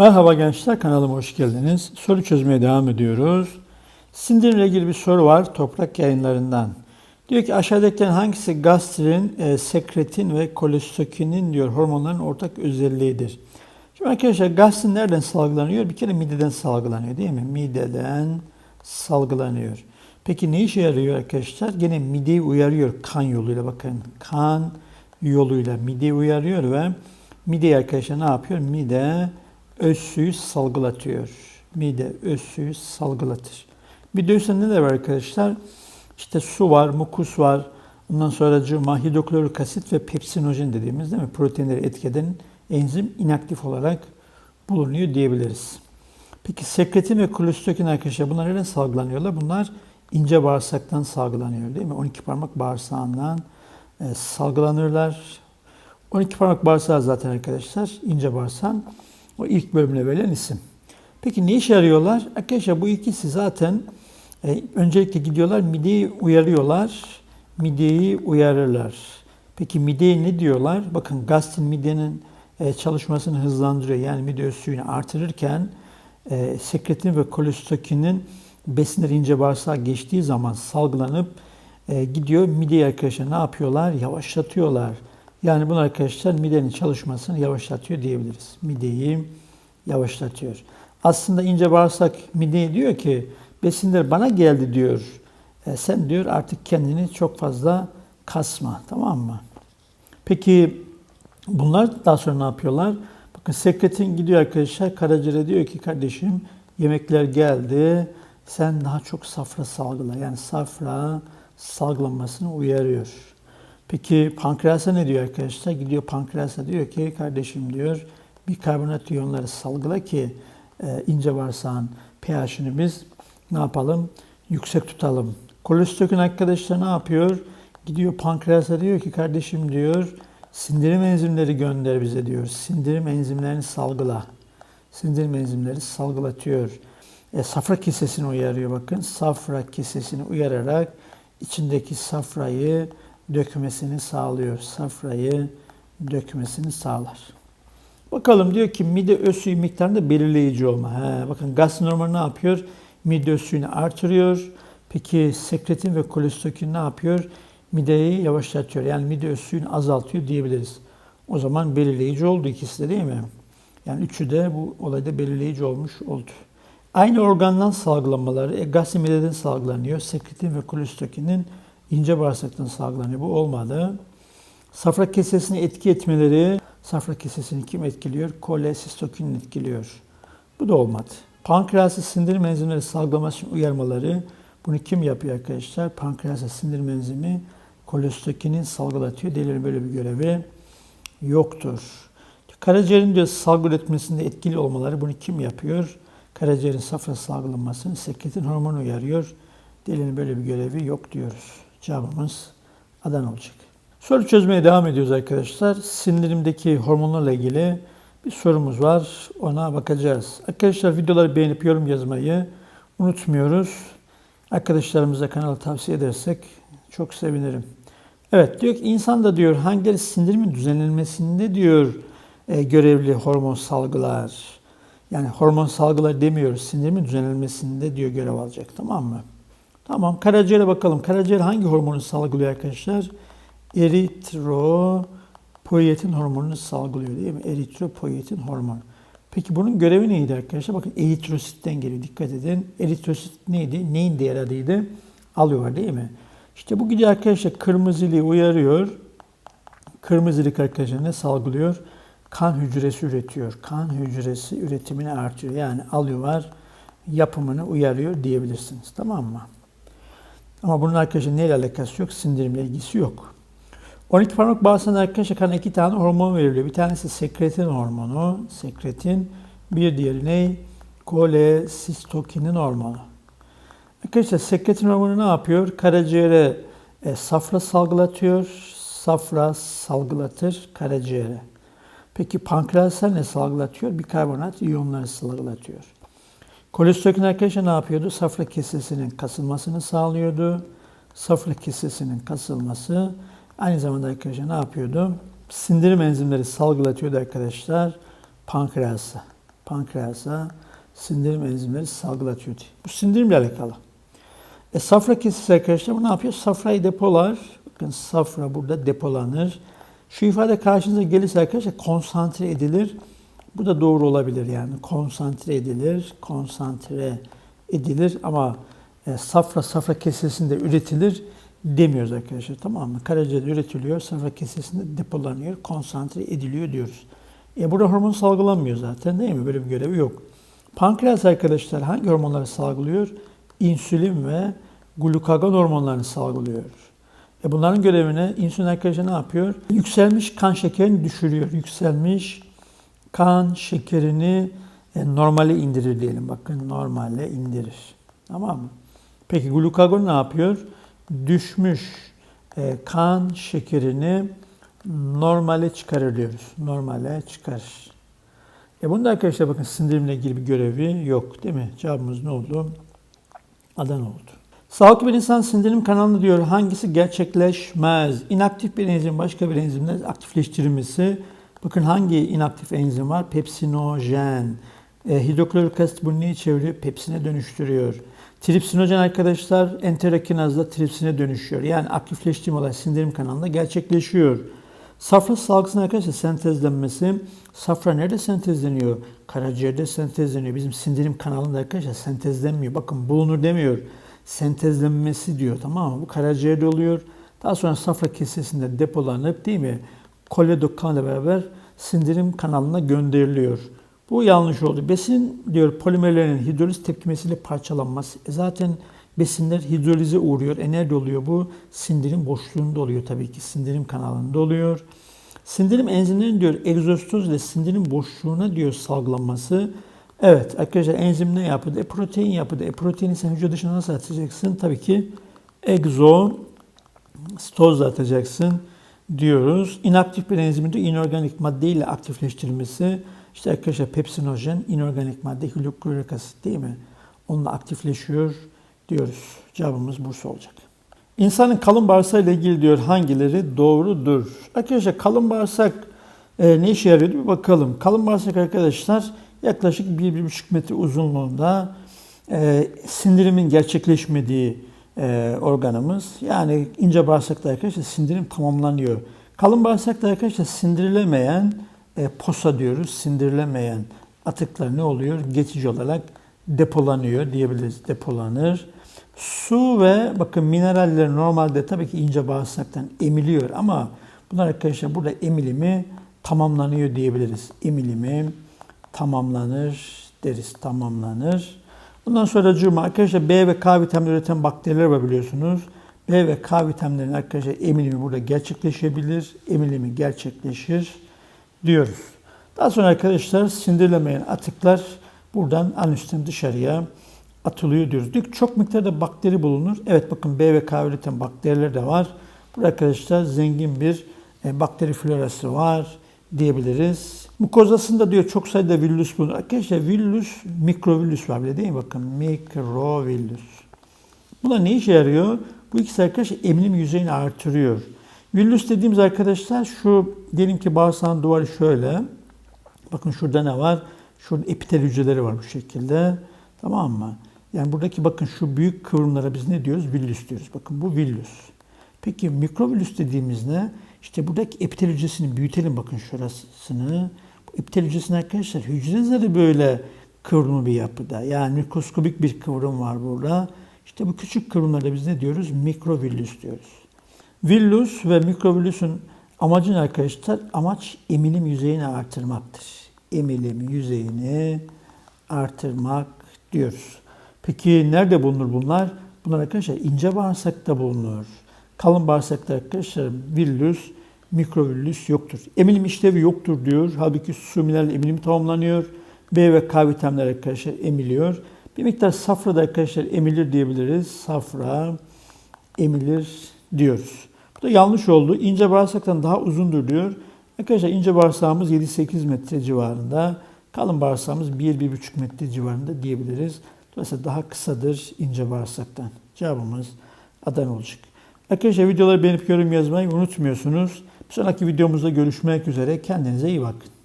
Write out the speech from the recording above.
Merhaba gençler kanalıma hoş geldiniz. Soru çözmeye devam ediyoruz. Sindirimle ilgili bir soru var toprak yayınlarından. Diyor ki aşağıdakilerin hangisi gastrin, e, sekretin ve kolestokinin diyor hormonların ortak özelliğidir. Şimdi arkadaşlar gastrin nereden salgılanıyor? Bir kere mideden salgılanıyor değil mi? Mideden salgılanıyor. Peki ne işe yarıyor arkadaşlar? Gene mideyi uyarıyor kan yoluyla bakın. Kan yoluyla mideyi uyarıyor ve mide arkadaşlar ne yapıyor? Mide öz suyu salgılatıyor. Mide öz suyu salgılatır. Mide üstünde ne var arkadaşlar? İşte su var, mukus var. Ondan sonra mahidroklorik asit ve pepsinojen dediğimiz değil mi? Proteinleri etkeden enzim inaktif olarak bulunuyor diyebiliriz. Peki sekretin ve kolestekin arkadaşlar bunlar nereden salgılanıyorlar? Bunlar ince bağırsaktan salgılanıyor değil mi? 12 parmak bağırsağından e, salgılanırlar. 12 parmak bağırsağı zaten arkadaşlar ince bağırsağın o ilk bölümüne verilen isim. Peki ne işe yarıyorlar? Arkadaşlar bu ikisi zaten e, öncelikle gidiyorlar mideyi uyarıyorlar. Mideyi uyarırlar. Peki mideye ne diyorlar? Bakın gastrin midenin e, çalışmasını hızlandırıyor. Yani mide öz suyunu artırırken e, sekretin ve kolestokinin besinler ince bağırsağa geçtiği zaman salgılanıp e, gidiyor mideyi arkadaşlar ne yapıyorlar? Yavaşlatıyorlar. Yani bunu arkadaşlar midenin çalışmasını yavaşlatıyor diyebiliriz. Mideyi yavaşlatıyor. Aslında ince bağırsak mideye diyor ki besinler bana geldi diyor. E, sen diyor artık kendini çok fazla kasma tamam mı? Peki bunlar daha sonra ne yapıyorlar? Bakın sekretin gidiyor arkadaşlar karaciğere diyor ki kardeşim yemekler geldi. Sen daha çok safra salgıla. Yani safra salgılanmasını uyarıyor. Peki pankreasa ne diyor arkadaşlar? Gidiyor pankreasa diyor ki kardeşim diyor bikarbonat iyonları salgıla ki e, ince bağırsağın pH'ini biz ne yapalım? Yüksek tutalım. Kolestekin arkadaşlar ne yapıyor? Gidiyor pankreasa diyor ki kardeşim diyor sindirim enzimleri gönder bize diyor. Sindirim enzimlerini salgıla. Sindirim enzimleri salgılatıyor. E, safra kesesini uyarıyor bakın. Safra kesesini uyararak içindeki safrayı dökmesini sağlıyor. Safrayı dökmesini sağlar. Bakalım diyor ki mide öz miktarında belirleyici olma. He, bakın gaz normal ne yapıyor? Mide öz artırıyor. Peki sekretin ve kolestekin ne yapıyor? Mideyi yavaşlatıyor. Yani mide öz azaltıyor diyebiliriz. O zaman belirleyici oldu ikisi de değil mi? Yani üçü de bu olayda belirleyici olmuş oldu. Aynı organdan salgılanmaları, e, gaz mideden salgılanıyor. Sekretin ve kolestekinin ince bağırsaktan salgılanıyor. Bu olmadı. Safra kesesini etki etmeleri, safra kesesini kim etkiliyor? Kolesistokinin etkiliyor. Bu da olmadı. Pankreası sindirim enzimleri salgılaması için uyarmaları, bunu kim yapıyor arkadaşlar? Pankreası sindirim enzimi kolestokinin salgılatıyor. Delilin böyle bir görevi yoktur. Karaciğerin diyor salgı üretmesinde etkili olmaları bunu kim yapıyor? Karaciğerin safra salgılanmasını sekretin hormonu uyarıyor. Delilin böyle bir görevi yok diyoruz. Cevabımız Adana olacak. Soru çözmeye devam ediyoruz arkadaşlar. Sindirimdeki hormonlarla ilgili bir sorumuz var. Ona bakacağız. Arkadaşlar videoları beğenip yorum yazmayı unutmuyoruz. Arkadaşlarımıza kanalı tavsiye edersek çok sevinirim. Evet diyor ki insan da diyor hangileri sindirimin düzenlenmesinde diyor e, görevli hormon salgılar. Yani hormon salgılar demiyoruz. Sindirimin düzenlenmesinde diyor görev alacak. Tamam mı? Tamam. Karaciğere bakalım. Karaciğer hangi hormonu salgılıyor arkadaşlar? Eritropoietin hormonunu salgılıyor değil mi? Eritropoietin hormonu. Peki bunun görevi neydi arkadaşlar? Bakın eritrositten geliyor. Dikkat edin. Eritrosit neydi? Neyin değer adıydı? Alıyor değil mi? İşte bu gidiyor arkadaşlar kırmızılığı uyarıyor. Kırmızılık arkadaşlar ne salgılıyor? Kan hücresi üretiyor. Kan hücresi üretimini artıyor. Yani alıyorlar yapımını uyarıyor diyebilirsiniz. Tamam mı? Ama bunun arkadaşlar neyle alakası yok? Sindirimle ilgisi yok. 12 parmak bağırsağında arkadaşlar kan iki tane hormon veriliyor. Bir tanesi sekretin hormonu, sekretin. Bir diğeri ne? Kolesistokinin hormonu. Arkadaşlar sekretin hormonu ne yapıyor? Karaciğere e, safra salgılatıyor. Safra salgılatır karaciğere. Peki pankreaslar ne salgılatıyor? Bikarbonat iyonları salgılatıyor. Kolestekin arkadaşlar ne yapıyordu? Safra kesesinin kasılmasını sağlıyordu. Safra kesesinin kasılması aynı zamanda arkadaşlar ne yapıyordu? Sindirim enzimleri salgılatıyordu arkadaşlar pankreası. Pankreasa sindirim enzimleri salgılatıyor diye. Bu sindirimle alakalı. E, safra kesesi arkadaşlar bu ne yapıyor? Safrayı depolar. Bakın safra burada depolanır. Şu ifade karşınıza gelirse arkadaşlar konsantre edilir. Bu da doğru olabilir yani. Konsantre edilir, konsantre edilir ama e, safra safra kesesinde üretilir demiyoruz arkadaşlar tamam mı? Karaciğerde üretiliyor, safra kesesinde depolanıyor, konsantre ediliyor diyoruz. E burada hormon salgılanmıyor zaten değil mi? Böyle bir görevi yok. Pankreas arkadaşlar hangi hormonları salgılıyor? İnsülin ve glukagon hormonlarını salgılıyor. E bunların görevine insülin arkadaşlar ne yapıyor? Yükselmiş kan şekerini düşürüyor. Yükselmiş kan şekerini e, normale indirir diyelim. Bakın normale indirir. Tamam mı? Peki glukagon ne yapıyor? Düşmüş e, kan şekerini normale çıkarır diyoruz. Normale çıkarır. E bunda arkadaşlar bakın sindirimle ilgili bir görevi yok değil mi? Cevabımız ne oldu? Adan oldu. Sağlıklı bir insan sindirim kanalını diyor hangisi gerçekleşmez? İnaktif bir enzim başka bir enzimle aktifleştirilmesi. Bakın hangi inaktif enzim var? Pepsinojen. E, hidroklorik asit bunu neyi çeviriyor? Pepsine dönüştürüyor. Tripsinojen arkadaşlar enterokinazda tripsine dönüşüyor. Yani aktifleştirme olay sindirim kanalında gerçekleşiyor. Safra salgısının arkadaşlar sentezlenmesi. Safra nerede sentezleniyor? Karaciğerde sentezleniyor. Bizim sindirim kanalında arkadaşlar sentezlenmiyor. Bakın bulunur demiyor. Sentezlenmesi diyor tamam mı? Bu karaciğerde oluyor. Daha sonra safra kesesinde depolanıp değil mi? Koledokanla beraber sindirim kanalına gönderiliyor. Bu yanlış oldu. Besin diyor polimerlerin hidroliz tepkimesiyle parçalanması. E zaten besinler hidrolize uğruyor. E nerede oluyor bu? Sindirim boşluğunda oluyor tabii ki. Sindirim kanalında oluyor. Sindirim enzimlerinin diyor egzostoz ile sindirim boşluğuna diyor salgılanması. Evet arkadaşlar enzim ne yapıda? E protein yapıda. E proteini sen hücre dışına nasıl atacaksın? Tabii ki egzostozla atacaksın diyoruz. İnaktif bir enzimin de inorganik madde ile aktifleştirilmesi. İşte arkadaşlar pepsinojen, inorganik madde, hidroklorik asit değil mi? Onunla aktifleşiyor diyoruz. Cevabımız Bursa olacak. İnsanın kalın bağırsağı ile ilgili diyor hangileri doğrudur? Arkadaşlar kalın bağırsak e, ne işe yarıyor bir bakalım. Kalın bağırsak arkadaşlar yaklaşık 1-1,5 metre uzunluğunda e, sindirimin gerçekleşmediği e, organımız. Yani ince bağırsakta arkadaşlar sindirim tamamlanıyor. Kalın bağırsakta arkadaşlar sindirilemeyen e, posa diyoruz. Sindirilemeyen atıklar ne oluyor? Geçici olarak depolanıyor diyebiliriz. Depolanır. Su ve bakın mineraller normalde tabii ki ince bağırsaktan emiliyor ama bunlar arkadaşlar burada emilimi tamamlanıyor diyebiliriz. Emilimi tamamlanır deriz. Tamamlanır. Bundan sonra cuma arkadaşlar B ve K vitaminleri üreten bakteriler var biliyorsunuz. B ve K vitaminlerinin arkadaşlar emilimi burada gerçekleşebilir. Emilimi gerçekleşir diyoruz. Daha sonra arkadaşlar sindirilemeyen atıklar buradan anüsten dışarıya atılıyor diyoruz. Diyor çok miktarda bakteri bulunur. Evet bakın B ve K üreten bakteriler de var. Burada arkadaşlar zengin bir e, bakteri florası var diyebiliriz. Mukozasında diyor çok sayıda villus bulunur. Arkadaşlar villus, mikrovillus var bile değil mi? Bakın mikrovillus. Buna ne işe yarıyor? Bu ikisi arkadaşlar emilim yüzeyini artırıyor. Villus dediğimiz arkadaşlar şu diyelim ki bağırsağın duvarı şöyle. Bakın şurada ne var? Şurada epitel hücreleri var bu şekilde. Tamam mı? Yani buradaki bakın şu büyük kıvrımlara biz ne diyoruz? Villus diyoruz. Bakın bu villus. Peki mikrovillus dediğimiz ne? İşte buradaki epitel hücresini büyütelim bakın şurasını. Bu epitel hücresinin arkadaşlar hücreleri böyle kıvrımlı bir yapıda. Yani mikroskobik bir kıvrım var burada. İşte bu küçük kıvrımlara biz ne diyoruz? Mikrovillus diyoruz. Villus ve mikrovillüsün amacı ne arkadaşlar? Amaç emilim yüzeyini artırmaktır. Emilim yüzeyini artırmak diyoruz. Peki nerede bulunur bunlar? Bunlar arkadaşlar ince bağırsakta bulunur. Kalın bağırsakta arkadaşlar villus, mikrovillus yoktur. Emilim işlevi yoktur diyor. Halbuki su mineral emilimi tamamlanıyor. B ve K vitaminleri arkadaşlar emiliyor. Bir miktar safra da arkadaşlar emilir diyebiliriz. Safra emilir diyoruz. Bu da yanlış oldu. İnce bağırsaktan daha uzundur diyor. Arkadaşlar ince bağırsağımız 7-8 metre civarında. Kalın bağırsağımız 1-1,5 metre civarında diyebiliriz. Dolayısıyla daha kısadır ince bağırsaktan. Cevabımız Adana olacak. Arkadaşlar videoları beğenip yorum yazmayı unutmuyorsunuz. Bir sonraki videomuzda görüşmek üzere. Kendinize iyi bakın.